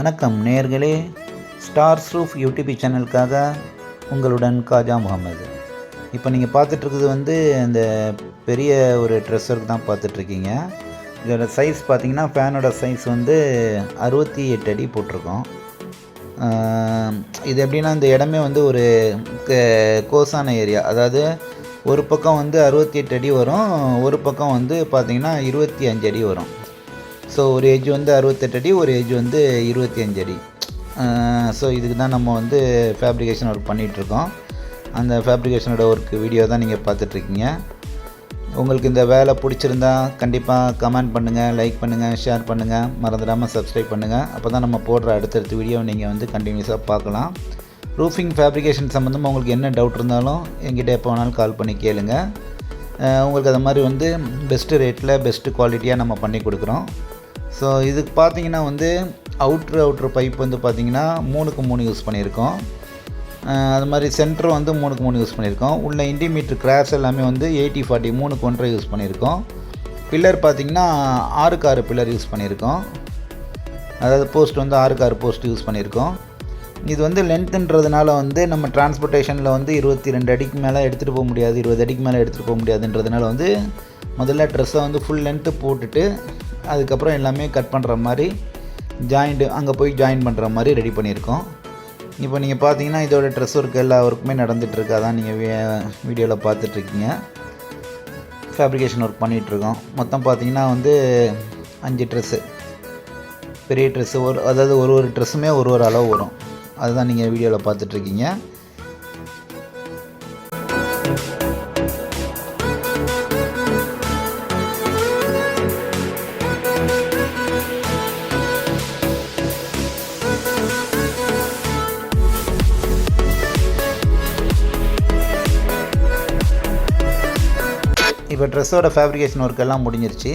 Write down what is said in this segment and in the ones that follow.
வணக்கம் நேர்களே stars roof YouTube சேனலுக்காக உங்களுடன் காஜா முகமது இப்போ நீங்கள் பார்த்துட்ருக்குது வந்து அந்த பெரிய ஒரு ட்ரெஸ்ஸருக்கு தான் பார்த்துட்ருக்கீங்க. இதோட சைஸ் பார்த்தீங்கன்னா ஃபேனோட சைஸ் வந்து அறுபத்தி எட்டு அடி போட்டிருக்கோம். இது எப்படின்னா இந்த இடமே வந்து ஒரு கோசான கோஸான ஏரியா அதாவது ஒரு பக்கம் வந்து அறுபத்தி எட்டு அடி வரும் ஒரு பக்கம் வந்து பார்த்தீங்கன்னா இருபத்தி அஞ்சு அடி வரும். ஸோ ஒரு ஏஜ் வந்து அறுபத்தெட்டு அடி ஒரு ஏஜ் வந்து இருபத்தி அஞ்சு அடி ஸோ இதுக்கு தான் நம்ம வந்து ஃபேப்ரிகேஷன் ஒர்க் பண்ணிகிட்ருக்கோம் அந்த ஃபேப்ரிகேஷனோட ஒர்க் வீடியோ தான் நீங்கள் பார்த்துட்ருக்கீங்க உங்களுக்கு இந்த வேலை பிடிச்சிருந்தா கண்டிப்பாக கமெண்ட் பண்ணுங்கள் லைக் பண்ணுங்கள் ஷேர் பண்ணுங்கள் மறந்துடாமல் சப்ஸ்கிரைப் பண்ணுங்கள் அப்போ தான் நம்ம போடுற அடுத்தடுத்த வீடியோ நீங்கள் வந்து கண்டினியூஸாக பார்க்கலாம். ரூஃபிங் ஃபேப்ரிகேஷன் சம்மந்தமாக உங்களுக்கு என்ன டவுட் இருந்தாலும் எங்கிட்ட எப்போ வேணாலும் கால் பண்ணி கேளுங்கள் உங்களுக்கு அது மாதிரி வந்து பெஸ்ட்டு ரேட்டில் பெஸ்ட்டு குவாலிட்டியாக நம்ம பண்ணி கொடுக்குறோம். ஸோ இதுக்கு பார்த்தீங்கன்னா வந்து அவுட்ரு அவுட்ரு பைப் வந்து பார்த்திங்கன்னா மூணுக்கு மூணு யூஸ் பண்ணியிருக்கோம். அது மாதிரி சென்டர் வந்து மூணுக்கு மூணு யூஸ் பண்ணியிருக்கோம். உள்ள இன்டிமீட்டர் கிராஸ் எல்லாமே வந்து எயிட்டி ஃபார்ட்டி மூணுக்கு ஒன்றரை யூஸ் பண்ணியிருக்கோம். பில்லர் பார்த்தீங்கன்னா ஆறுக்கு ஆறு பில்லர் யூஸ் பண்ணியிருக்கோம். அதாவது போஸ்ட் வந்து ஆறுக்கு ஆறு போஸ்ட் யூஸ் பண்ணியிருக்கோம். இது வந்து லென்த்துன்றதுனால வந்து நம்ம டிரான்ஸ்போர்ட்டேஷனில் வந்து இருபத்தி ரெண்டு அடிக்கு மேலே எடுத்துகிட்டு போக முடியாது இருபது அடிக்கு மேலே எடுத்துகிட்டு போக முடியாதுன்றதுனால வந்து முதல்ல ட்ரெஸ்ஸை வந்து ஃபுல் லென்த்து போட்டுட்டு அதுக்கப்புறம் எல்லாமே கட் பண்ணுற மாதிரி ஜாயிண்ட்டு அங்கே போய் ஜாயின் பண்ணுற மாதிரி ரெடி பண்ணியிருக்கோம். இப்போ நீங்கள் பார்த்தீங்கன்னா இதோட ட்ரெஸ் ஒர்க் எல்லா ஒர்க்குமே நடந்துகிட்ருக்கு அதான் நீங்கள் வீடியோவில் பார்த்துட்ருக்கீங்க ஃபேப்ரிகேஷன் ஒர்க் பண்ணிகிட்ருக்கோம் மொத்தம் பார்த்தீங்கன்னா வந்து அஞ்சு ட்ரெஸ்ஸு பெரிய ட்ரெஸ்ஸு ஒரு அதாவது ஒரு ஒரு ட்ரெஸ்ஸுமே ஒரு ஒரு அளவு வரும். அதுதான் நீங்கள் வீடியோவில் பார்த்துட்ருக்கீங்க ட்ரெஸ்ஸோட ஃபேப்ரிகேஷன் ஒர்க் எல்லாம் முடிஞ்சிருச்சு.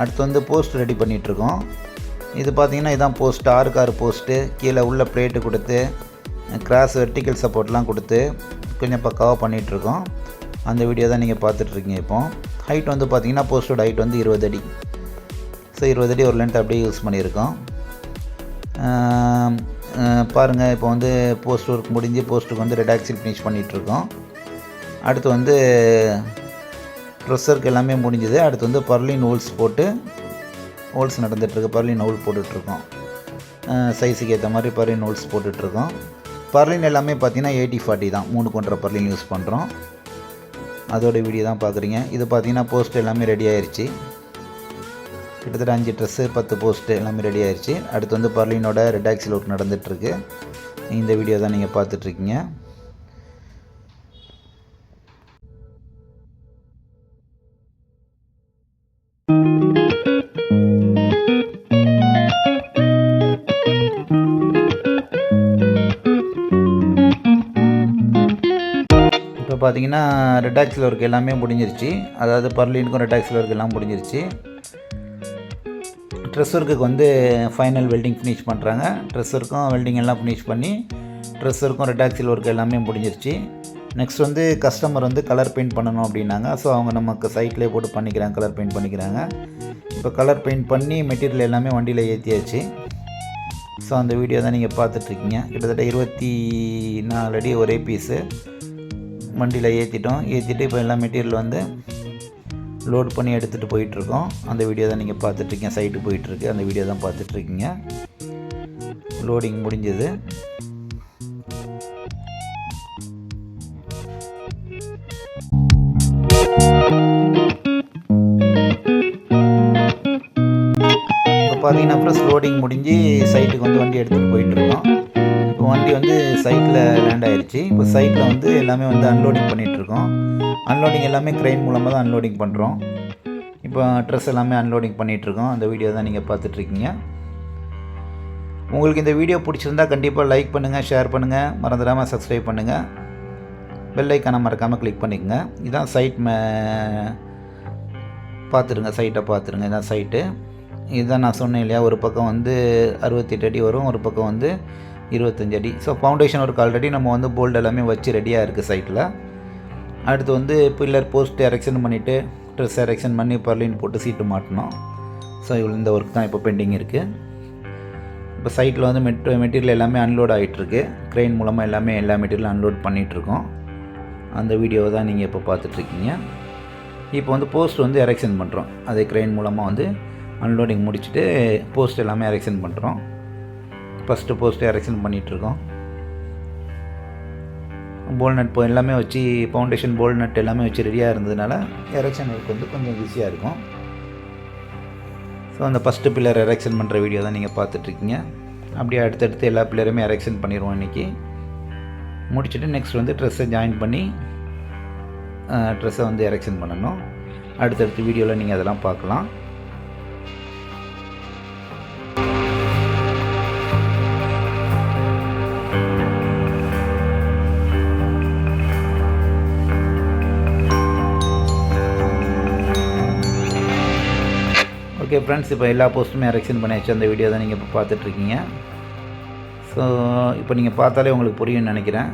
அடுத்து வந்து போஸ்ட் ரெடி பண்ணிகிட்ருக்கோம் இது பார்த்தீங்கன்னா இதான் போஸ்ட் ஆறு போஸ்ட்டு கீழே உள்ள பிளேட்டு கொடுத்து கிராஸ் வெர்டிக்கல் சப்போர்ட்லாம் கொடுத்து கொஞ்சம் பக்காவாக பண்ணிகிட்ருக்கோம் அந்த வீடியோ தான் நீங்கள் பார்த்துட்ருக்கீங்க இப்போ. ஹைட் வந்து பார்த்தீங்கன்னா போஸ்ட்டோட ஹைட் வந்து இருபது அடி. ஸோ இருபது அடி ஒரு லென்த் அப்படியே யூஸ் பண்ணியிருக்கோம். பாருங்கள் இப்போ வந்து போஸ்ட் ஒர்க் முடிஞ்சு போஸ்ட்டுக்கு வந்து ரெடாக்சில் ஃபினிஷ் பண்ணிகிட்ருக்கோம் அடுத்து வந்து ட்ரெஸ்ஸர்க்கு எல்லாமே முடிஞ்சது. அடுத்து வந்து பர்லின் ஹோல்ஸ் போட்டு ஹோல்ஸ் நடந்துகிட்ருக்கு பர்லின் ஹோல் போட்டுட்ருக்கோம். சைஸுக்கு ஏற்ற மாதிரி பர்லின் ஹோல்ஸ் போட்டுட்ருக்கோம். பர்லின் எல்லாமே பார்த்தீங்கன்னா எயிட்டி ஃபார்ட்டி தான். மூணு கொண்ட பர்லின் யூஸ் பண்ணுறோம் அதோட வீடியோ தான் பார்க்குறீங்க இது பார்த்தீங்கன்னா போஸ்ட் எல்லாமே ரெடி ஆயிடுச்சு கிட்டத்தட்ட அஞ்சு ட்ரெஸ்ஸு பத்து போஸ்ட்டு எல்லாமே ரெடி ஆயிடுச்சு அடுத்து வந்து பர்லினோட ரெடாக்ஸில் ஒர்க் நடந்துகிட்ருக்கு இந்த வீடியோ தான் நீங்கள் பார்த்துட்ருக்கீங்க பார்த்தீங்கன்னா ரெடாக்ஸில் ஒர்க் எல்லாமே முடிஞ்சிருச்சு. அதாவது பர்லினுக்கும் ரெடாக்ஸில் ஒர்க் எல்லாம் முடிஞ்சிருச்சு. ட்ரெஸ் ஒர்க்குக்கு வந்து ஃபைனல் வெல்டிங் ஃபினிஷ் பண்ணுறாங்க ட்ரெஸ் ஒர்க்கும் வெல்டிங் எல்லாம் ஃபினிஷ் பண்ணி ட்ரெஸ் ஒர்க்கும் ரெடாக்ஸில் ஒர்க் எல்லாமே முடிஞ்சிருச்சு. நெக்ஸ்ட் வந்து கஸ்டமர் வந்து கலர் பெயிண்ட் பண்ணணும் அப்படின்னாங்க. ஸோ அவங்க நமக்கு சைட்லேயே போட்டு பண்ணிக்கிறாங்க கலர் பெயிண்ட் பண்ணிக்கிறாங்க. இப்போ கலர் பெயிண்ட் பண்ணி மெட்டீரியல் எல்லாமே வண்டியில் ஏற்றியாச்சு ஸோ அந்த வீடியோ தான் நீங்கள் பார்த்துட்ருக்கீங்க கிட்டத்தட்ட இருபத்தி நாலு அடி ஒரே பீஸு வண்டியில் ஏற்றிட்டோம் ஏற்றிட்டு இப்போ எல்லா மெட்டீரியல் வந்து லோட் பண்ணி எடுத்துகிட்டு போயிட்டுருக்கோம். அந்த வீடியோ தான் நீங்கள் பார்த்துட்ருக்கீங்க. சைட்டு போயிட்டுருக்கு. அந்த வீடியோ தான் பார்த்துட்ருக்கீங்க. லோடிங் முடிஞ்சது. இப்போ பார்த்தீங்கன்னா அப்புறம் லோடிங் முடிஞ்சு சைட்டுக்கு வந்து வண்டி எடுத்துகிட்டு போயிட்டுருக்கோம். வண்டி வந்து சைட்டில் லேண்ட் ஆயிருச்சு. இப்போ சைட்டில் வந்து எல்லாமே வந்து அன்லோடிங் பண்ணிகிட்ருக்கோம் அன்லோடிங் எல்லாமே க்ரெயின் மூலமாக தான் அன்லோடிங் பண்ணுறோம் இப்போ ட்ரெஸ் எல்லாமே அன்லோடிங் பண்ணிகிட்ருக்கோம் அந்த வீடியோ தான் நீங்கள் பார்த்துட்ருக்கீங்க உங்களுக்கு இந்த வீடியோ பிடிச்சிருந்தா கண்டிப்பாக லைக் பண்ணுங்கள் ஷேர் பண்ணுங்கள் மறந்துடாமல் சப்ஸ்கிரைப் பண்ணுங்கள் பெல் ஐக்கானை மறக்காமல் கிளிக் பண்ணிக்கோங்க. இதுதான் சைட் மே பார்த்துருங்க சைட்டை பார்த்துருங்க. இதான் சைட்டு இதுதான் நான் சொன்னேன் இல்லையா ஒரு பக்கம் வந்து அறுபத்தெட்டு அடி வரும் ஒரு பக்கம் வந்து இருபத்தஞ்சு அடி. ஸோ ஃபவுண்டேஷன் ஒர்க் ஆல்ரெடி நம்ம வந்து போல்டு எல்லாமே வச்சு ரெடியாக இருக்குது சைட்டில் அடுத்து வந்து பில்லர் போஸ்ட் எரெக்ஷன் பண்ணிவிட்டு ட்ரெஸ் எரெக்ஷன் பண்ணி பர்லின் போட்டு சீட்டு மாட்டணும். ஸோ இவ்வளோ இந்த ஒர்க் தான் இப்போ பெண்டிங் இருக்குது இப்போ சைட்டில் வந்து மெட் மெட்டீரியல் எல்லாமே அன்லோட் ஆகிட்டுருக்கு க்ரெயின் மூலமாக எல்லாமே எல்லா மெட்டீரியலும் அன்லோட் பண்ணிகிட்ருக்கோம் அந்த வீடியோவை தான் நீங்கள் இப்போ பார்த்துட்ருக்கீங்க இப்போ வந்து போஸ்ட் வந்து எரெக்ஷன் பண்ணுறோம் அதே க்ரெயின் மூலமாக வந்து அன்லோடிங் முடிச்சுட்டு போஸ்ட் எல்லாமே எரெக்ஷன் பண்ணுறோம் ஃபஸ்ட்டு போஸ்ட்டு எரெக்ஷன் பண்ணிகிட்ருக்கோம் போல் நட் இப்போ எல்லாமே வச்சு ஃபவுண்டேஷன் போல் நட் எல்லாமே வச்சு ரெடியாக இருந்ததுனால எரெக்ஷன் ஒர்க் வந்து கொஞ்சம் ஈஸியாக இருக்கும். ஸோ அந்த ஃபஸ்ட்டு பில்லர் எரெக்ஷன் பண்ணுற வீடியோ தான் நீங்கள் பார்த்துட்ருக்கீங்க அப்படியே அடுத்தடுத்து எல்லா பில்லருமே எரெக்ஷன் பண்ணிடுவோம் இன்றைக்கி முடிச்சுட்டு நெக்ஸ்ட் வந்து ட்ரெஸ்ஸை ஜாயின் பண்ணி ட்ரெஸ்ஸை வந்து எரெக்ஷன் பண்ணணும். அடுத்தடுத்த வீடியோவில் நீங்கள் அதெல்லாம் பார்க்கலாம். ஓகே ஃப்ரெண்ட்ஸ் இப்போ எல்லா போஸ்ட்டுமே எரெக்ஷன் பண்ணியாச்சு அந்த வீடியோ தான் நீங்கள் இப்போ பார்த்துட்ருக்கீங்க. ஸோ இப்போ நீங்கள் பார்த்தாலே உங்களுக்கு புரியும்னு நினைக்கிறேன்.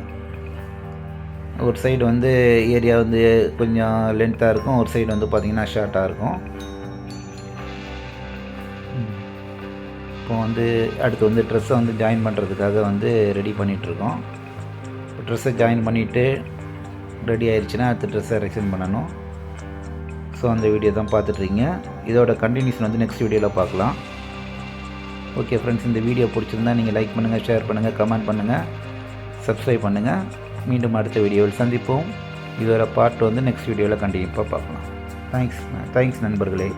ஒரு சைடு வந்து ஏரியா வந்து கொஞ்சம் லென்த்தாக இருக்கும் ஒரு சைடு வந்து பார்த்திங்கன்னா ஷார்ட்டாக இருக்கும். இப்போ வந்து அடுத்து வந்து ட்ரெஸ்ஸை வந்து ஜாயின் பண்ணுறதுக்காக வந்து ரெடி பண்ணிகிட்ருக்கோம் ட்ரெஸ்ஸை ஜாயின் பண்ணிவிட்டு ரெடி ஆயிடுச்சுன்னா அடுத்த ட்ரெஸ்ஸை எரெக்ஷன் பண்ணணும். ஸோ அந்த வீடியோ தான் பார்த்துட்ருக்கீங்க. இதோட கண்டினியூஷன் வந்து நெக்ஸ்ட் வீடியோவில் பார்க்கலாம். ஓகே ஃப்ரெண்ட்ஸ் இந்த வீடியோ பிடிச்சிருந்தா நீங்கள் லைக் பண்ணுங்கள் ஷேர் பண்ணுங்கள் கமெண்ட் பண்ணுங்கள் சப்ஸ்கிரைப் பண்ணுங்கள் மீண்டும் அடுத்த வீடியோவில் சந்திப்போம். இதோட பார்ட் வந்து நெக்ஸ்ட் வீடியோவில் கண்டிப்பாக பார்க்கலாம். தேங்க்ஸ் தேங்க்ஸ் நண்பர்களே.